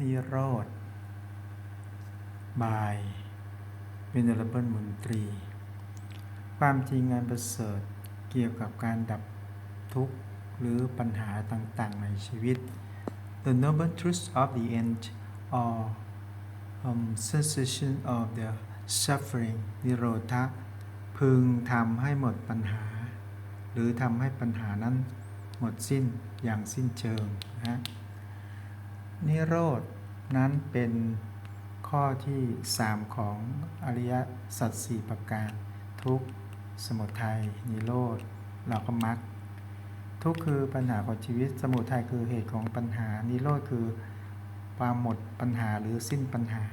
นิโรธ บาย Venerable มนตรี ความจริงงานประเสริฐเกี่ยวกับการดับทุกข์หรือปัญหาต่างๆในชีวิต The noble truth of the end or um, cessation of the suffering นิโรธะพึงทำให้หมดปัญหา หรือทำให้ปัญหานั้นหมดสิ้นอย่างสิ้นเชิงนะ นิโรธนั้นเป็นข้อที่ 3 ของอริยสัจสี่ประการ ทุกสมุทัยนิโรธเราก็มรรคทุกคือปัญหาของชีวิตสมุทัยคือเหตุของปัญหานิโรธคือความหมดปัญหาหรือสิ้นปัญหา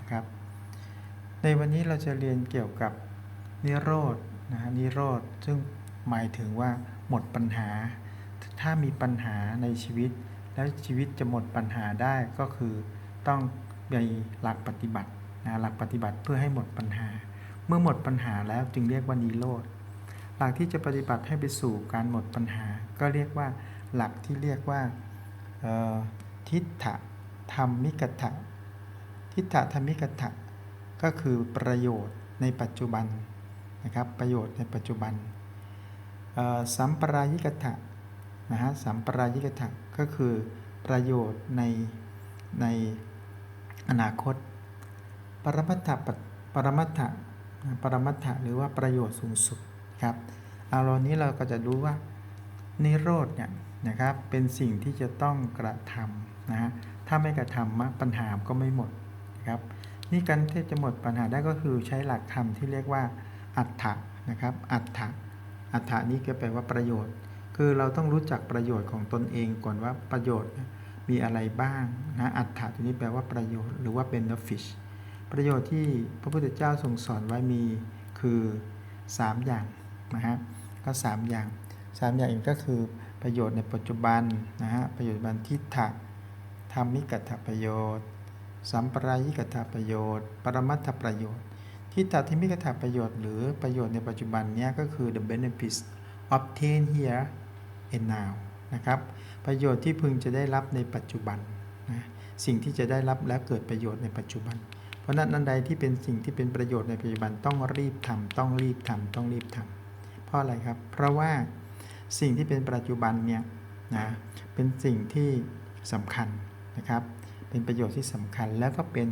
นะครับ ในวันนี้เราจะเรียนเกี่ยวกับนิโรธนะฮะนิโรธซึ่งหมายถึงว่าหมดปัญหา ถ้ามีปัญหาในชีวิต แล้วชีวิตจะหมดปัญหาได้ก็คือต้องมีหลักปฏิบัตินะหลักปฏิบัติเพื่อให้หมดปัญหา เมื่อหมดปัญหาแล้วจึงเรียกว่านิโรธหลักที่จะปฏิบัติให้ไปสู่การหมดปัญหา ก็เรียกว่าหลักที่เรียกว่าทิฏฐธรรมิกถะทิฏฐธรรมิกถะก็คือประโยชน์ในปัจจุบันนะครับประโยชน์ในปัจจุบันสัมปรายิกถะ นะฮะสัมปรายิกถะก็คือประโยชน์ในในอนาคต ปรมัตถะปรมัตถะปรมัตถะหรือว่าประโยชน์สูงสุดครับเอาเรานี้เราก็จะรู้ว่านิโรธเนี่ยนะครับเป็นสิ่งที่จะต้องกระทำนะฮะถ้าไม่กระทำมปัญหาก็ไม่หมดนะครับนี่การที่จะหมดปัญหาได้ก็คือใช้หลักธรรมที่เรียกว่าอัฏฐะนะครับอัฏฐะอัฏฐะนี้ก็แปลว่าประโยชน์ คือเราต้องรู้จักประโยชน์ของตนเองก่อนว่าประโยชน์มีอะไรบ้างนะอัฏฐะตัวนี้แปลว่าประโยชน์หรือว่า benefit ประโยชน์ที่พระพุทธเจ้าทรงสอนไว้มีคือ 3 อย่างนะฮะก็ 3 อย่าง 3 อย่างอีกก็คือประโยชน์ในปัจจุบันนะฮะประโยชน์บันทิฏฐะธรรมิกถประโยชน์ สัมปรายิกถประโยชน์ ปรมัตถประโยชน์ทิฏฐะธรรมิกถประโยชน์หรือประโยชน์ในปัจจุบันเนี้ยก็คือ the benefits obtained here and now นะครับประโยชน์ที่พึงจะได้รับในปัจจุบันนะสิ่งที่จะได้รับและเกิดประโยชน์ในปัจจุบัน เพราะนั้นอันใดที่เป็นสิ่งที่เป็นประโยชน์ในปัจจุบันต้องรีบทำต้องรีบทำต้องรีบทำเพราะอะไรครับ เพราะว่าสิ่งที่เป็นปัจจุบันเนี่ยนะเป็นสิ่งที่สำคัญนะครับ เป็นประโยชน์ที่สำคัญแล้วก็เป็น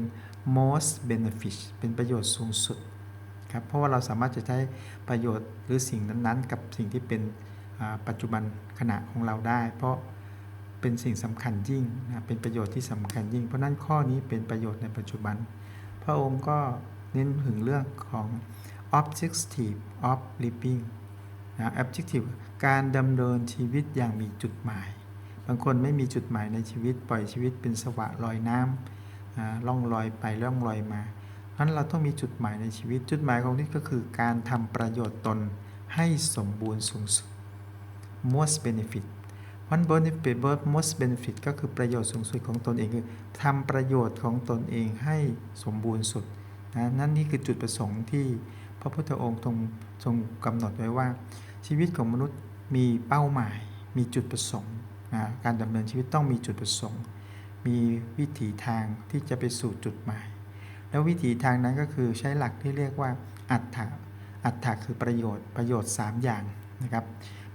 most benefit เป็นประโยชน์สูงสุดครับเพราะว่าเราสามารถจะใช้ประโยชน์หรือสิ่งนั้นๆ กับสิ่งที่เป็น ปัจจุบันขณะของเราได้ เพราะเป็นสิ่งสำคัญยิ่งนะเป็นประโยชน์ที่สำคัญยิ่ง เพราะนั้นข้อนี้เป็นประโยชน์ในปัจจุบัน พระองค์ก็เน้นถึงเรื่องของ objective of living นะ objective การดำเนินชีวิตอย่างมีจุดหมาย บางคนไม่มีจุดหมายในชีวิตปล่อยชีวิตเป็นสวะลอยน้ำล่องลอยไปล่องลอยมาเพราะฉะนั้นเราต้องมีจุดหมายในชีวิตจุดหมายของนี้ก็คือการทำประโยชน์ตนให้สมบูรณ์สูงสุด most benefit one benefit most benefit ก็คือประโยชน์สูงสุดของตนเองคือทำประโยชน์ของตนเองให้สมบูรณ์สุดนะนั่นนี่คือจุดประสงค์ที่พระพุทธองค์ทรงทรงกำหนดไว้ว่า ชีวิตของมนุษย์มีเป้าหมาย มีจุดประสงค์นะการดำเนินชีวิตต้องมีจุดประสงค์ มีวิถีทางที่จะไปสู่จุดหมาย แล้ววิถีทางนั้นก็คือใช้หลักที่เรียกว่าอัตถะอัตถะคือประโยชน์ประโยชน์ 3 อย่างนะครับ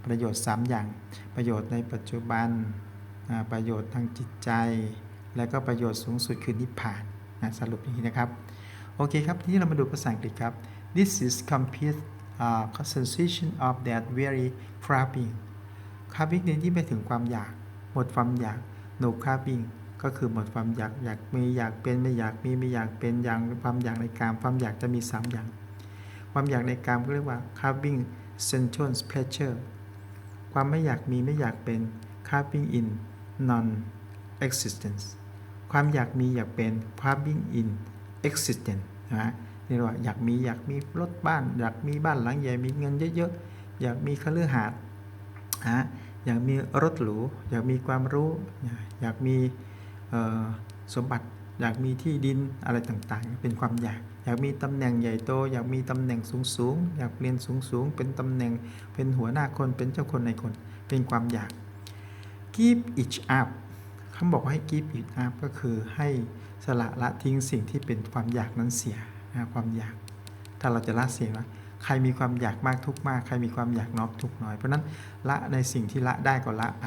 ประโยชน์ 3 อย่าง ประโยชน์ในปัจจุบันประโยชน์ทางจิตใจ และก็ประโยชน์สูงสุดคือนิพพานนะสรุปอย่างนี้นะครับ โอเคครับ ทีนี้เรามาดูภาษาอังกฤษครับ this is complete uh, sensation of that very craving craving ในที่ไปถึงความอยาก หมดความอยาก no craving ก็คือหมดความอยากอยากมีอยากเป็นไม่อยากมีไม่อยากเป็นอย่างความอยากในกามความอยากจะมี 3 อย่าง ความอยากในกามก็เรียกว่า craving sensual pleasure ความไม่อยากมีไม่อยากเป็น craving in non existence ความอยากมีอยากเป็น craving in existence นะฮะนี่เรียกว่าอยากมีอยากมีรถบ้าน อยากมีบ้านหลังใหญ่มีเงินเยอะๆ อยากมีคฤหาสน์ฮะอยากมีรถหรู อยากมีความรู้ อยากมีสมบัติ อยากมีที่ดินอะไรต่างๆ เป็นความอยาก อยากมีตำแหน่งใหญ่โต อยากมีตำแหน่งสูงๆ อยากเรียนสูงๆ เป็นตำแหน่ง เป็นหัวหน้าคน เป็นเจ้าคนในคน เป็นความอยาก keep each up เขาบอกว่าให้ give it up ก็คือให้สละละทิ้งสิ่งที่เป็นความอยากนั้นเสียนะความอยาก ถ้าเราจะละเสียนะใครมีความอยากมากทุกมาก ใครมีความอยากน้อยทุกน้อย เพราะฉะนั้นละในสิ่งที่ละได้ก็ละไป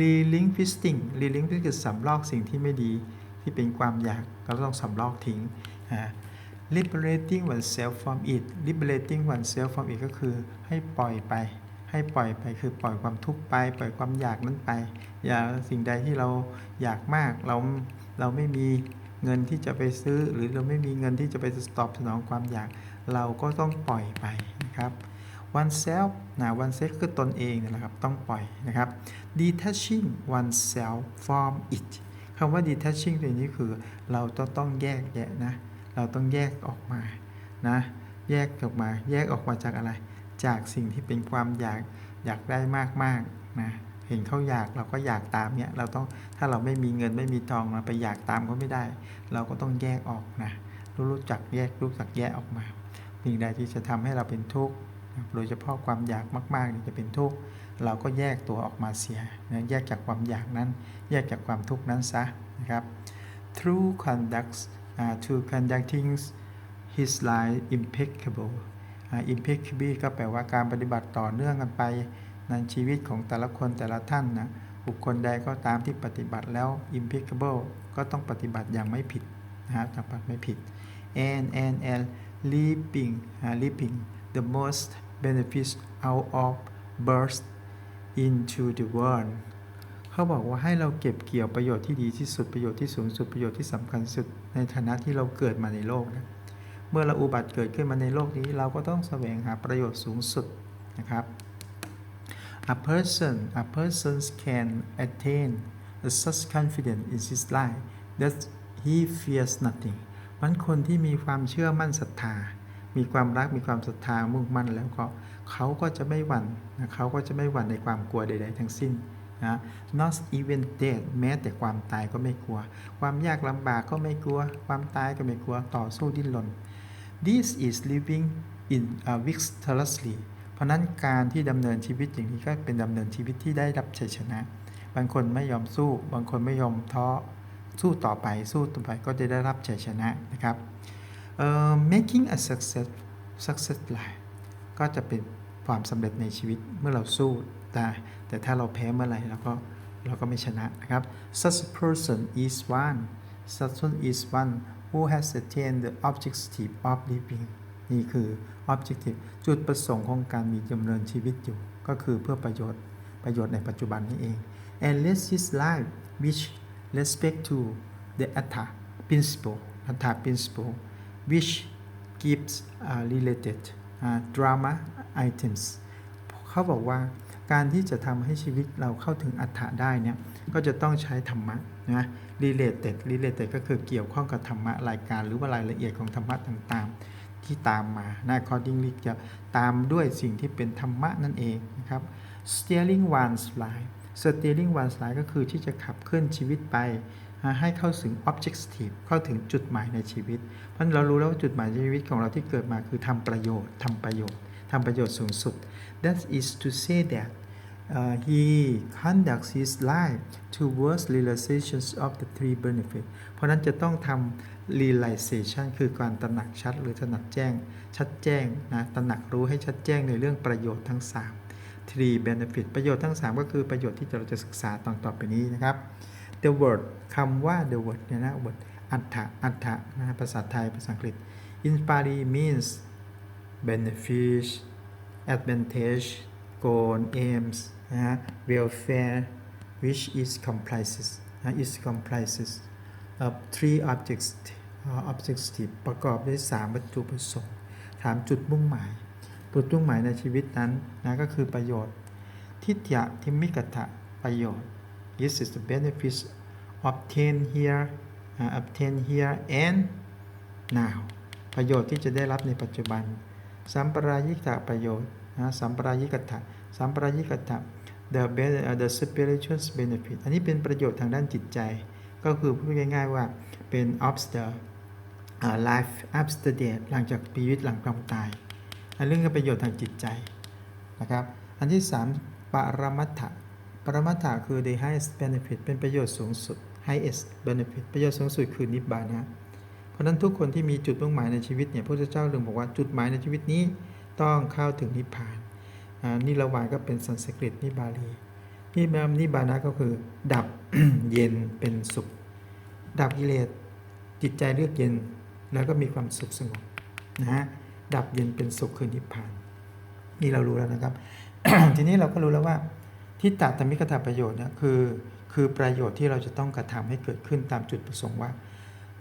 relinquishing relinquish คือสำลอกสิ่งที่ไม่ดี ที่เป็นความอยากก็ต้องสำลอกทิ้ง liberating oneself from it liberating oneself from it ก็คือให้ปล่อยไป ให้ปล่อยไปคือปล่อยความทุกข์ไป ปล่อยความอยากนั้นไป อย่าสิ่งใดที่เราอยากมากเราเราไม่มีเงินที่จะไปซื้อ หรือเราไม่มีเงินที่จะไปตอบสนองความอยาก เราก็ต้องปล่อยไปนะครับ oneself นะ oneself คือตนเองนี่แหละครับ ต้องปล่อยนะครับ detaching oneself from it คำว่า detaching ตัวนี้คือเราต้องต้องแยกแยะนะ เราต้องแยกออกมานะ แยกออกมา แยกออกมาจากอะไร จากสิ่งที่เป็นความอยากอยากได้มากๆนะเห็นเขาอยากเราก็อยากตามเนี่ยเราต้องถ้าเราไม่มีเงินไม่มีทองเราไปอยากตามเขาไม่ได้ เราก็ต้องแยกออกนะรู้รู้จักแยกรู้จักแยกออกมาสิ่งใดที่จะทำให้เราเป็นทุกข์โดยเฉพาะความอยากมากๆนี่จะเป็นทุกข์ เราก็แยกตัวออกมาเสียนะแยกจากความอยากนั้น แยกจากความทุกข์นั้นซะนะครับ through conducts uh, to conducting his life impeccable uh, impeccable ก็แปลว่าการปฏิบัติต่อเนื่องกันไปในชีวิตของแต่ละคนแต่ละท่านนะบุคคลใดก็ตามที่ปฏิบัติแล้ว impeccable ก็ต้องปฏิบัติอย่างไม่ผิดนะฮะปฏิบัติไม่ผิด and and and leaping uh, leaping the most benefits out of birth into the world เขาบอกว่าให้เราเก็บเกี่ยวประโยชน์ที่ดีที่สุดประโยชน์ที่สูงสุดประโยชน์ที่สำคัญสุด ในฐานะที่เราเกิดมาในโลกนะเมื่อเราอุบัติเกิดขึ้นมาในโลกนี้ เราก็ต้องแสวงหาประโยชน์สูงสุดนะครับ a person a person can attain a such confidence in his life that he fears nothing มันคนที่มีความเชื่อมั่นศรัทธา มีความรักมีความศรัทธามุ่งมั่นแล้วก็เขาก็จะไม่หวั่นนะเขาก็จะไม่หวั่นในความกลัวใด ๆ ทั้งสิ้นนะ not even death แม้แต่ความตายก็ไม่กลัว ความยากลำบากก็ไม่กลัว ความตายก็ไม่กลัวต่อสู้ดิ้นรน This is living in a victoriously เพราะนั้นการที่ดำเนินชีวิตอย่างนี้ก็เป็นดำเนินชีวิตที่ได้รับชัยชนะ บางคนไม่ยอมสู้ บางคนไม่ยอมท้อสู้ต่อไปสู้ต่อไปก็จะได้รับชัยชนะนะครับ making a success success life ก็จะเป็นความสำเร็จในชีวิตเมื่อเราสู้ได้แต่ถ้าเราแพ้เมื่อไหร่เราก็เราก็ไม่ชนะนะครับ such person is one such person is one who has attained the objective of living นี่คือ objective จุดประสงค์ของการมีดำเนินชีวิตอยู่ ก็คือเพื่อประโยชน์ประโยชน์ในปัจจุบันนี้เอง and lives his life which respect to the atta principle atta principle which gives uh, related uh, drama items เขาบอกว่าการที่จะทำให้ชีวิตเราเข้าถึงอัฏฐะได้เนี่ย ก็จะต้องใช้ธรรมะนะ related related ก็คือเกี่ยวข้องกับธรรมะรายการ หรือว่ารายละเอียดของธรรมะต่างๆ ที่ตามมานะ accordingly จะตามด้วยสิ่งที่เป็นธรรมะนั่นเองนะครับ steering one's life steering one's life ก็คือที่จะขับเคลื่อนชีวิตไป ให้เข้าถึง objective เข้าถึงจุดหมายในชีวิต เพราะเรารู้แล้วว่าจุดหมายในชีวิตของเราที่เกิดมาคือทำประโยชน์ทำประโยชน์ทำประโยชน์สูงสุด that is to say that uh, he conducts his life towards realizations of the three benefits เพราะนั้นจะต้องทำ realization คือการตระหนักชัดหรือตระหนักแจ้ง ชัดแจ้งนะตระหนักรู้ให้ชัดแจ้งในเรื่องประโยชน์ทั้ง 3 three benefit ประโยชน์ทั้ง 3 ก็คือประโยชน์ที่เราจะศึกษาตอนต่อไปนี้นะครับ the word คำว่า the word เนี่ยนะ word อัฏฐะอัฏฐะนะภาษาไทย ภาษาอังกฤษ in Pali means benefit advantage goal aims นะ welfare which is comprises นะ is comprises of three objects objective ประกอบด้วย 3 วัตถุประสงค์ถามจุดมุ่งหมายจุดมุ่งหมายในชีวิตนั้นนะก็คือประโยชน์ทิฏฐะทิมิกถะประโยชน์ this is the benefits obtained here uh, obtained here and now ประโยชน์ที่จะได้รับในปัจจุบัน สัมปรายิกะประโยชน์นะสัมปรายิกถะสัมปรายิกถะ the be- uh, the spiritual benefit อันนี้เป็นประโยชน์ทางด้านจิตใจ ก็คือพูดง่ายๆว่าเป็น of the uh, life after death หลังจากชีวิตหลังความตาย อันเรื่องประโยชน์ทางจิตใจนะครับ อันที่ 3ปรมัตถะ ปรมัตถะคือ the highest benefit เป็นประโยชน์สูงสุด highest benefit ประโยชน์สูงสุดคือนิพพานะเพราะนั้นทุกคนที่มีจุดมุ่งหมายในชีวิตเนี่ยพระพุทธเจ้าถึงบอกว่าจุดหมายในชีวิตนี้ต้องเข้าถึงนิพพานอ่านิรวานก็เป็นสันสกฤตนิบาลีนิบานิบานะก็คือ ดับเย็นเป็นสุข ดับกิเลสจิตใจเลือกเย็นแล้วก็มีความสุขสงบนะฮะดับเย็นเป็นสุขคือนิพพาน นี่เรารู้แล้วนะครับ ทีนี้เราก็รู้แล้วว่า ทิฏฐธรรมิกถาประโยชน์เนี่ยคือคือประโยชน์ที่เราจะต้องกระทำให้เกิดขึ้นตามจุดประสงค์ว่า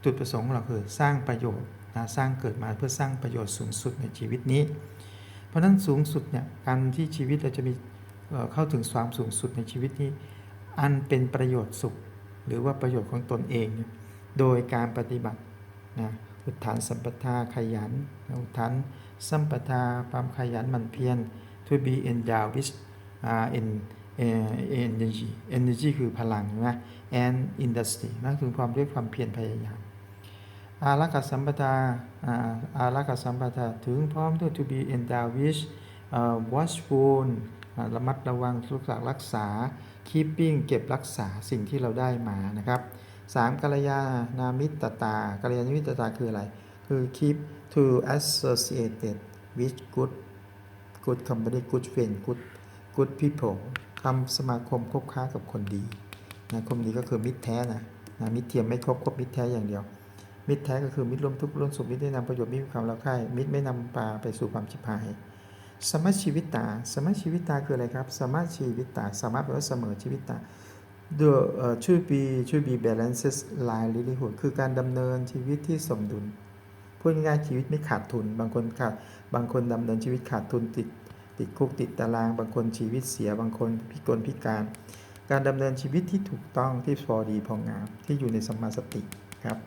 จุดประสงค์ของเราคือสร้างประโยชน์นะสร้างเกิดมาเพื่อสร้างประโยชน์สูงสุดในชีวิตนี้ เพราะฉะนั้นสูงสุดเนี่ยการที่ชีวิตเราจะมีเข้าถึงความสูงสุดในชีวิตนี้ อันเป็นประโยชน์สุข หรือว่าประโยชน์ของตนเองเนี่ยโดยการปฏิบัตินะอุทานสัมปทาขยันอุทานสัมปทาความขยันหมันเพียร to be endowed with uh, in energy energy คือพลังนะ and industry นั่นคือความด้วยความเพียรพยายามอารักขสัมปทาอาอารักขสัมปทาถึงพร้อมด้วย to be endowed with uh, watchful ระมัดระวังรักษารักษา keeping เก็บรักษาสิ่งที่เราได้มานะครับสามกัลยานามิตรตากัลยาณมิตรตาคืออะไร คือ keep to associated with good good company good friend good good people ทำสมาคมคบค้ากับคนดีนะคนดีก็คือมิตรแท้นะนะมิตรเทียมไม่ครบคบมิตรแท้อย่างเดียว มิตรแท้ก็คือมิตรร่วมทุกข์ร่วมสุขมิตรได้นำประโยชน์มิตรความรักใคร่มิตรไม่นำพาไปสู่ความชิบหาย สมัชชีวิตตา สมัชชีวิตตาคืออะไรครับ สมัชชีวิตตา สามารถแปลว่าเสมอชีวิตตา the uh, should be should be balances line livelihood คือการดำเนินชีวิตที่สมดุลพูดง่ายชีวิตไม่ขาดทุน บางคนขาดบางคนดำเนินชีวิตขาดทุนติด ติดคุกติดตารางบางคนชีวิตเสียบางคนพิกลพิการ การดำเนินชีวิตที่ถูกต้องที่พอดีพองามที่อยู่ในสมมาสติครับ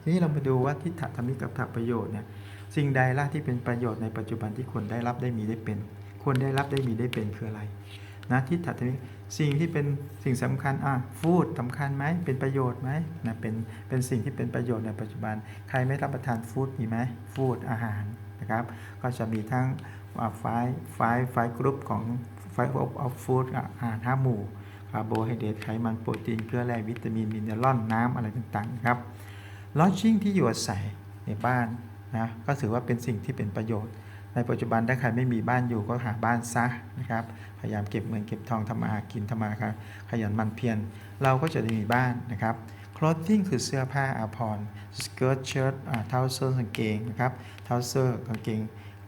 ทีนี้เรามาดูว่าทิฏฐธรรมิกับถประโยชน์เนี่ยสิ่งใดล่ะที่เป็นประโยชน์ในปัจจุบันที่คนได้รับได้มีได้เป็นคนได้รับได้มีได้เป็นคืออะไรนะทิฏฐธรรมิสิ่งที่เป็นสิ่งสำคัญอะฟูดสำคัญไหมเป็นประโยชน์ไหมนะเป็นเป็นสิ่งที่เป็นประโยชน์ในปัจจุบัน ใครไม่รับประทานฟู้ดมีไหมฟู้ดอาหารนะครับ ก็จะมีทั้ง ไฟไฟไฟกรุ๊ปของไฟออฟฟู้ดอาหารห้าหมู่คาร์โบไฮเดรตไขมันโปรตีนเกลือแร่วิตามินมินเนอรัลน้ำอะไรต่างๆครับลอดชิ่งที่อยู่อาศัยในบ้านนะก็ถือว่าเป็นสิ่งที่เป็นประโยชน์ ในปัจจุบันถ้าใครไม่มีบ้านอยู่ก็หาบ้านซะนะครับพยายามเก็บเงินเก็บทองทำมาหากินทำมาหาขยันมันเพียรเราก็จะได้มีบ้านนะครับ clothing คือเสื้อผ้าอาภรณ์ skirt shirt อ่า trouser กางเกงนะครับ trouser กางเกง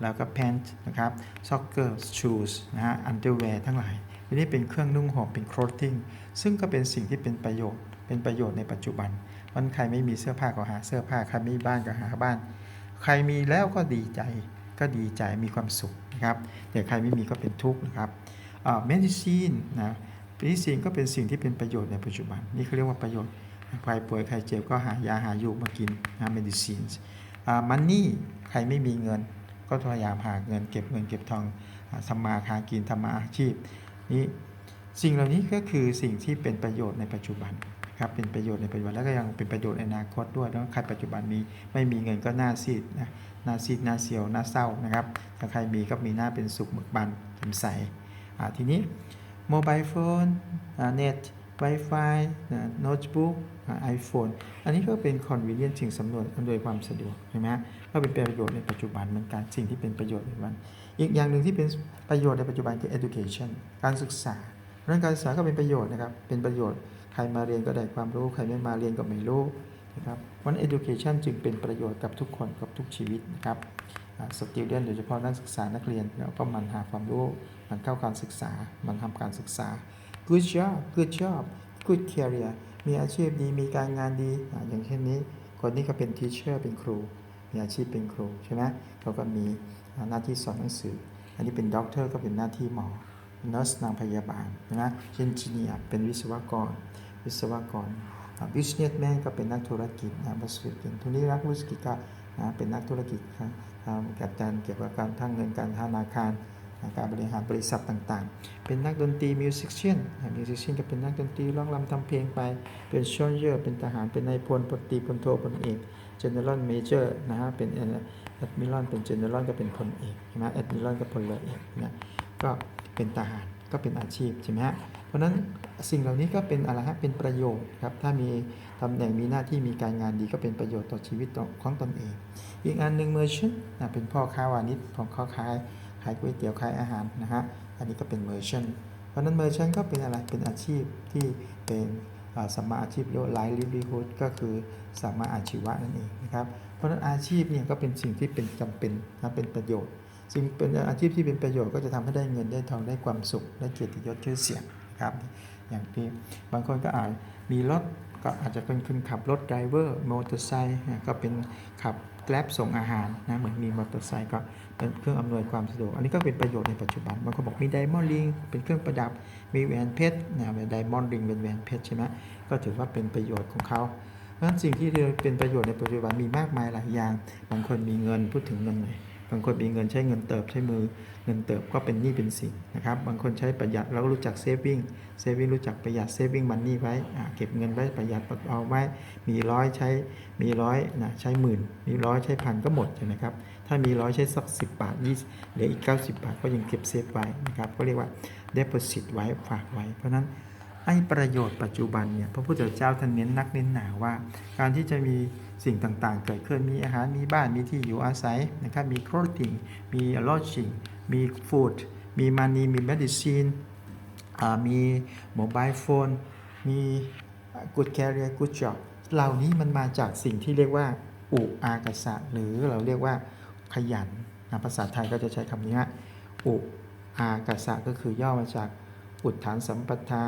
แล้วก็ pants นะครับ soccer shoes นะฮะ underwear ทั้งหลายอันนี้เป็นเครื่องนุ่งห่มเป็น clothing ซึ่งก็เป็นสิ่งที่เป็นประโยชน์ เป็นประโยชน์ในปัจจุบันวันใครไม่มีเสื้อผ้าก็หาเสื้อผ้าใครไม่มีบ้านก็หาบ้าน ใครมีแล้วก็ดีใจก็ดีใจมีความสุขนะครับแต่ใครไม่มีก็เป็นทุกข์นะครับอ่า medicine นะ medicine ก็เป็นสิ่งที่เป็นประโยชน์ในปัจจุบัน นี่เขาเรียกว่าประโยชน์ใครป่วยใครเจ็บก็หายาหายู่มากินนะ medicine อ่า money ใครไม่มีเงิน ก็พยายามหาเงินเก็บเงินเก็บทองอ่าทำมาหากินทำมาอาชีพนี่สิ่งเหล่านี้ก็คือสิ่งที่เป็นประโยชน์ในปัจจุบันครับเป็นประโยชน์ในปัจจุบันแล้วก็ยังเป็นประโยชน์ในอนาคตด้วยแล้วใครปัจจุบันมีไม่มีเงินก็หน้าซีดนะหน้าซีดหน้าเสียวหน้าเศร้านะครับถ้าใครมีก็มีหน้าเป็นสุขเบิกบานแจ่มใส่ทีนี้โมบายโฟนเน็ต Wi-Fi โน้ตบุ๊กไอโฟนอันนี้ก็เป็น convenient สิ่งสำนวนอำนวยความสะดวกใช่ไหมก็เป็นประโยชน์ในปัจจุบันเหมือนกันสิ่งที่เป็นประโยชน์ในปัจจุบัน อีกอย่างหนึ่งที่เป็นประโยชน์ในปัจจุบันคือ education การศึกษาเพราะฉะนั้นการศึกษาก็เป็นประโยชน์นะครับเป็นประโยชน์ใครมาเรียนก็ได้ความรู้ใครไม่มาเรียนก็ไม่รู้นะครับวัน education จึงเป็นประโยชน์กับทุกคนกับทุกชีวิตนะครับสติเดนโดยเฉพาะนักศึกษานักเรียนเราก็มันหาความรู้มันเข้าการศึกษา มันทำการศึกษา good job good job good career มีอาชีพดีมีการงานดีออย่างเช่นนี้ คนนี้ก็เป็น teacher เป็นครู มีอาชีพเป็นครูใช่ไหมเขาก็มีหน้าที่สอนหนังสือ อันนี้เป็นด็อกเตอร์ก็เป็นหน้าที่หมอ nurse นางพยาบาลนะเอนจิเนียเป็นวิศวกร วิศวกร businessman ก็เป็นนักธุรกิจนะบริษัทเก่งทุนนี้รักธุรกิจก็เป็นนักธุรกิจครับการเกี่ยวกับการทางเงินการธนาคาร การบริหารบริษัทต่างๆ เป็นนักดนตรี musician musician ก็เป็นนักดนตรีร้องรำทำเพลงไป เป็นโชเยอร์ เป็นทหาร เป็นนายพลพลตรีพลโทพลเอก general major นะฮะ เป็น admiral เป็น general ก็เป็นพลเอกใช่ไหม admiral ก็พลเรือเอกนะก็เป็นทหารก็เป็นอาชีพใช่ไหมฮะ เพราะนั้นสิ่งเหล่านี้ก็เป็นอะไรฮะ เป็นประโยชน์ครับ ถ้ามีตำแหน่งมีหน้าที่มีการงานดีก็เป็นประโยชน์ต่อชีวิตของตนเอง อีกอันหนึ่งเมอร์ชันนะเป็นพ่อค้าวานิชของเขาขาย ขายก๋วยเตี๋ยวขายอาหารนะฮะอันนี้ก็เป็นเมอร์ชันเพราะนั้นเมอร์ชันก็เป็นอะไรเป็นอาชีพที่เป็นอ่าสัมมาอาชีพเรียกว่าไลฟ์ลิฟ e ฮูดก็คือสัมมาอาชีวะนั่นเองนะครับเพราะนั้นอาชีพเนี่ยก็เป็นสิ่งที่เป็นจำเป็นนะเป็นประโยชน์ สิ่งเป็นอาชีพที่เป็นประโยชน์ก็จะทำให้ได้เงินได้ทองได้ความสุขได้เกียรติยศชื่อเสียงนะครับอย่างที่บางคนก็อาจมีรถก็อาจจะเป็นคนขับรถไดรเวอร์มอเตอร์ไซค์ก็เป็นขับ แกลบส่งอาหารนะเหมือนมีมอเตอร์ไซค์ก็เป็นเครื่องอำนวยความสะดวก อันนี้ก็เป็นประโยชน์ในปัจจุบันบางคนบอกมีไดมอนด์ริงเป็นเครื่องประดับมีแหวนเพชรนะไดมอนด์ริงเป็นแหวนเพชรใช่ไหมก็ถือว่าเป็นประโยชน์ของเขาเพราะฉะนั้นสิ่งที่เป็นประโยชน์ในปัจจุบันมีมากมายหลายอย่างบางคนมีเงินพูดถึงเงินเลย บางคนมีเงินใช้เงินเติบใช้มือเงินเติบก็เป็นหนี้เป็นสินนะครับ บางคนใช้ประหยัดแล้วก็รู้จักเซฟวิ่งเซฟวิ่งรู้จักประหยัดเซฟวิ่งมันนี่ไว้เก็บเงินไว้ประหยัดเอาไว้ มีร้อยใช้มีร้อยนะใช้หมื่น มีร้อยใช้พันก็หมดใช่ไหมครับ ถ้ามีร้อยใช้สัก10บบาทยี่เหลืออีก 90 บาทก็ยังเก็บเซฟไว้นะครับก็เรียกว่า deposit ไว้ฝากไว้ เพราะนั้น ไอ้ประโยชน์ปัจจุบันเนี่ยพระพุทธเจ้าท่านเน้นนักเน้นหนาว่า การที่จะมีสิ่งต่างๆ เกิดขึ้นมีอาหารมีบ้านมีที่อยู่อาศัยนะครับมี clothing มี lodging มี food มี money มี medicine อ่ามี mobile phone มี good career good job เหล่านี้มันมาจากสิ่งที่เรียกว่าอุอากาสะหรือเราเรียกว่าขยันนะภาษาไทยก็จะใช้คำนี้ฮะอุอากาสะก็คือย่อมาจาก อุทธานสัมปทา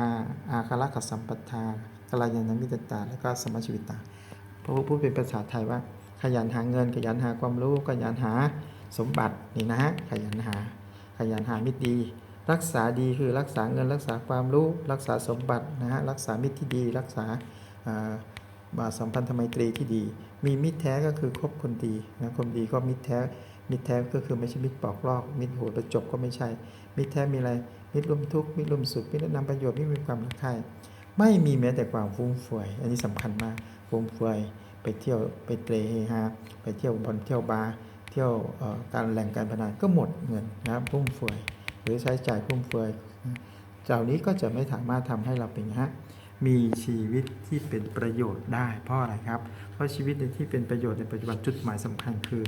อาคารักสัมปทากัลยาณมิตรตา แล้วก็สมชีวิตาพระพุทธพูดเป็นภาษาไทยว่า ขยันหาเงิน ขยันหาความรู้ ขยันหาสมบัตินี่นะฮะ ขยันหา ขยันหามิตรดี รักษาดีคือรักษาเงิน รักษาความรู้ รักษาสมบัตินะฮะ รักษามิตรที่ดี รักษาอ่าอ่าสัมพันธไมตรีที่ดี มีมิตรแท้ก็คือคบคนดีนะ คนดีก็มิตรแท้ มิตรแท้ก็คือไม่ใช่มิตรปอกลอก มิตรโหดประจบก็ไม่ใช่ มิตรแท้มีอะไร มิตรร่วมทุกข์มิตรร่วมสุขมิตรนำประโยชน์มิตรมีความรักใคร่ไม่มีแม้แต่ความฟุ่มเฟือย อันนี้สำคัญมากฟุ่มเฟือยไปเที่ยวไปเตรเฮฮาไปเที่ยวบอลเที่ยวบาร์เที่ยวการแหล่งการพนันก็หมดเงินนะฟุ่มเฟือยหรือใช้จ่ายฟุ่มเฟือยเหล่านี้ก็จะไม่สามารถทำให้เราเป็นฮะมีชีวิตที่เป็นประโยชน์ได้ เพราะอะไรครับ เพราะชีวิตในที่เป็นประโยชน์ในปัจจุบันจุดหมายสำคัญคือ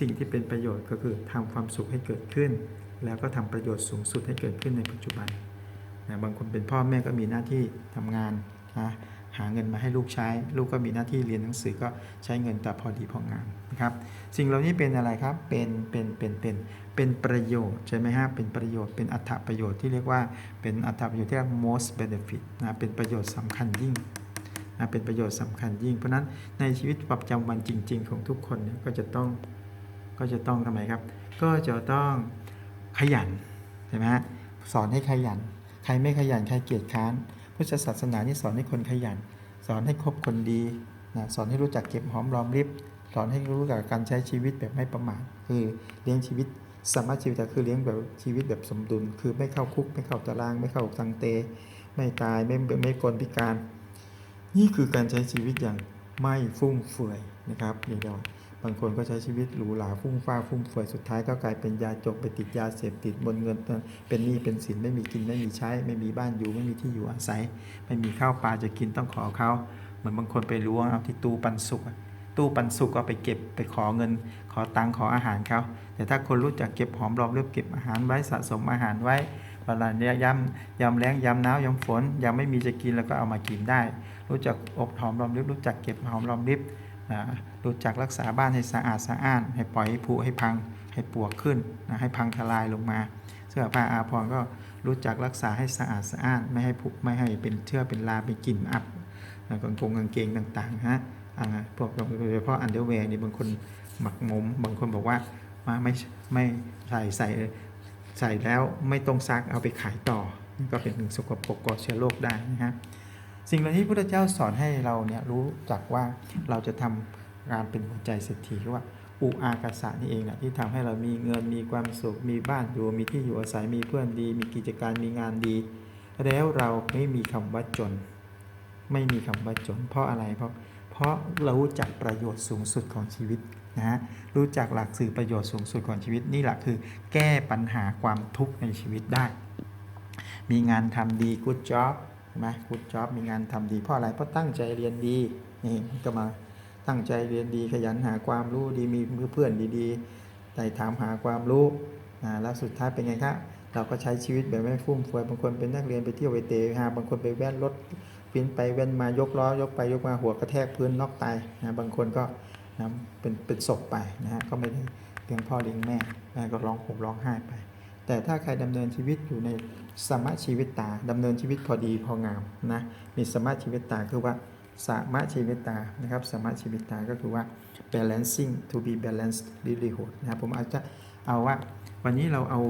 สิ่งที่เป็นประโยชน์ก็คือทำความสุขให้เกิดขึ้น แล้วก็ทำประโยชน์สูงสุดให้เกิดขึ้นในปัจจุบันนะบางคนเป็นพ่อแม่ก็มีหน้าที่ทำงานนะหาเงินมาให้ลูกใช้ ลูกก็มีหน้าที่เรียนหนังสือก็ใช้เงินแต่พอดีพองามนะครับ สิ่งเหล่านี้เป็นอะไรครับ เป็นเป็นเป็นเป็นเป็นประโยชน์ใช่ไหมฮะเป็นประโยชน์เป็นอัตประโยชน์ที่เรียกว่าเป็นอัตประโยชน์ที่เรียก most benefit นะเป็นประโยชน์สำคัญยิ่งนะเป็นประโยชน์สำคัญยิ่ง เพราะนั้นในชีวิตประจำวันจริง ๆ ของทุกคนเนี่ยก็จะต้องก็จะต้องทำไมครับ ก็จะต้อง ขยันใช่ไหมฮะสอนให้ขยัน ใครไม่ขยันใครเกียจค้านพุทธศาสนานี่สอนให้คนขยัน สอนให้คบคนดีนะสอนให้รู้จักเก็บหอมรอมริบสอนให้รู้จักการใช้ชีวิตแบบไม่ประมาทคือเลี้ยงชีวิตสมมาชีวิตคือเลี้ยงแบบชีวิตแบบสมดุล คือไม่เข้าคุก ไม่เข้าตาราง ไม่เข้าสังเต ไม่ตายไม่ไม่กลพิการ นี่คือการใช้ชีวิตอย่างไม่ฟุ่มเฟือยนะครับเดี๋ยวางคนก็ใช้ชีวิตหรูหราฟุ่มฟ้าฟุ่มเฟือยสุดท้ายก็กลายเป็นยาจกไปติดยาเสพติดบนเงินเป็นหนี้เป็นสินไม่มีกินไม่มีใช้ ไม่มีบ้านอยู่ไม่มีที่อยู่อาศัย ไม่มีข้าวปลาจะกินต้องขอเขาเหมือนบางคนไปล้วงเอาที่ตู้ปันสุกตู้ปันสุกก็ไปเก็บไปขอเงิน ขอตังค์ขออาหารเขาแต่ถ้าคนรู้จักเก็บหอมรอมริบเก็บอาหารไว้สะสมอาหารไว้เวลาเนี้ยยำยำแล้งยำหนาวยำฝนยำไม่มีจะกินแล้วก็เอามากินได้ รู้จักอบหอมรอมริบรู้จักเก็บหอมรอมริบ รู้จักรักษาบ้านให้สะอาดสะอ้าน ให้ปล่อยให้ผุให้พัง ให้ปวกขึ้นนะให้พังทลายลงมา เสื้อผ้าอาภรณ์ก็รู้จักรักษาให้สะอาดสะอ้าน ไม่ให้ผุไม่ให้เป็นเชื้อเป็นลาเป็นกลิ่นอับนะกางเกงกางเกงต่างๆฮะพวกโดยเฉพาะอันเดอร์แวร์นี่บางคนหมักหมม บางคนบอกว่ามาไม่ไม่ใส่ใส่ใส่แล้วไม่ต้องซักเอาไปขายต่อนี่ก็เป็นสกปรกก่อเชื้อโรคได้นะฮะ สิ่งเหล่านี้พระพุทธเจ้าสอนให้เราเนี่ยรู้จักว่าเราจะทำงานเป็นหัวใจเศรษฐีคือว่าอุอากาสะนี่เองนะที่ทำให้เรามีเงินมีความสุข มีบ้านอยู่มีที่อยู่อาศัยมีเพื่อนดี มีกิจการมีงานดี แล้วเราไม่มีคำว่าจน ไม่มีคำว่าจน เพราะอะไรเพราะเพราะเรารู้จักประโยชน์สูงสุดของชีวิตนะรู้จักหลักสื่อประโยชน์สูงสุดของชีวิตนี่แหละคือแก้ปัญหาความทุกข์ในชีวิตได้ มีงานทำดี good job ใช่ไหม good job มีงานทำดีเพราะอะไรเพราะตั้งใจเรียนดีนี่ก็มาตั้งใจเรียนดีขยันหาความรู้ดีมีเพื่อนดีๆไต่ถามหาความรู้อ่าแล้วสุดท้ายเป็นไงครับเราก็ใช้ชีวิตแบบไม่ฟุ่มเฟือยบางคนเป็นนักเรียนไปเที่ยวไปเตะฮาบางคนไปแว่นรถฟินไปแว่นมายกล้อยกไปยกมาหัวกระแทกพื้นนอกตายนะบางคนก็นะเป็นเป็นศพไปนะฮะก็ไม่ได้เลี้ยงพ่อเลี้ยงแม่แม่ก็ร้องผมร้องไห้ไป แต่ถ้าใครดำเนินชีวิตอยู่ในสมะชีวิตตาดำเนินชีวิตพอดีพองามนะมีสมะชีวิตตาคือว่าสมะชีวิตตานะครับสมะชีวิตตาก็คือว่า balancing to be balanced livelihood นะครับผมอาจจะเอาว่าวันนี้เราเอา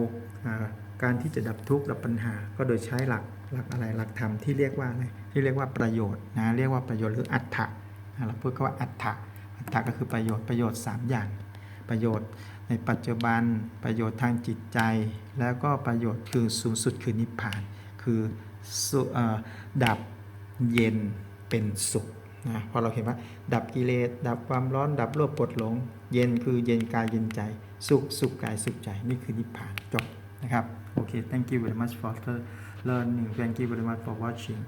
อาการที่จะดับทุกข์ดับปัญหา ก็โดยใช้หลักหลักอะไรหลักธรรมที่เรียกว่าอะไรที่เรียกว่าประโยชน์นะเรียกว่าประโยชน์หรืออัตถะนะเราพูดคำว่าอัตถะอัตถะก็คือประโยชน์ประโยชน์ 3 อย่างประโยชน์ ในปัจจุบันประโยชน์ทางจิตใจ แล้วก็ประโยชน์คือสูงสุดคือนิพพาน คืออดับเย็นเป็นสุขนะพอเราเห็นว่า ดับกิเลสดับความร้อนดับโลภปวดหลง เย็นคือเย็นกายเย็นใจ สุขสุขกายสุขใจ นี่คือนิพพานจบนะครับโอเค thank you very much for learning thank you very much for watching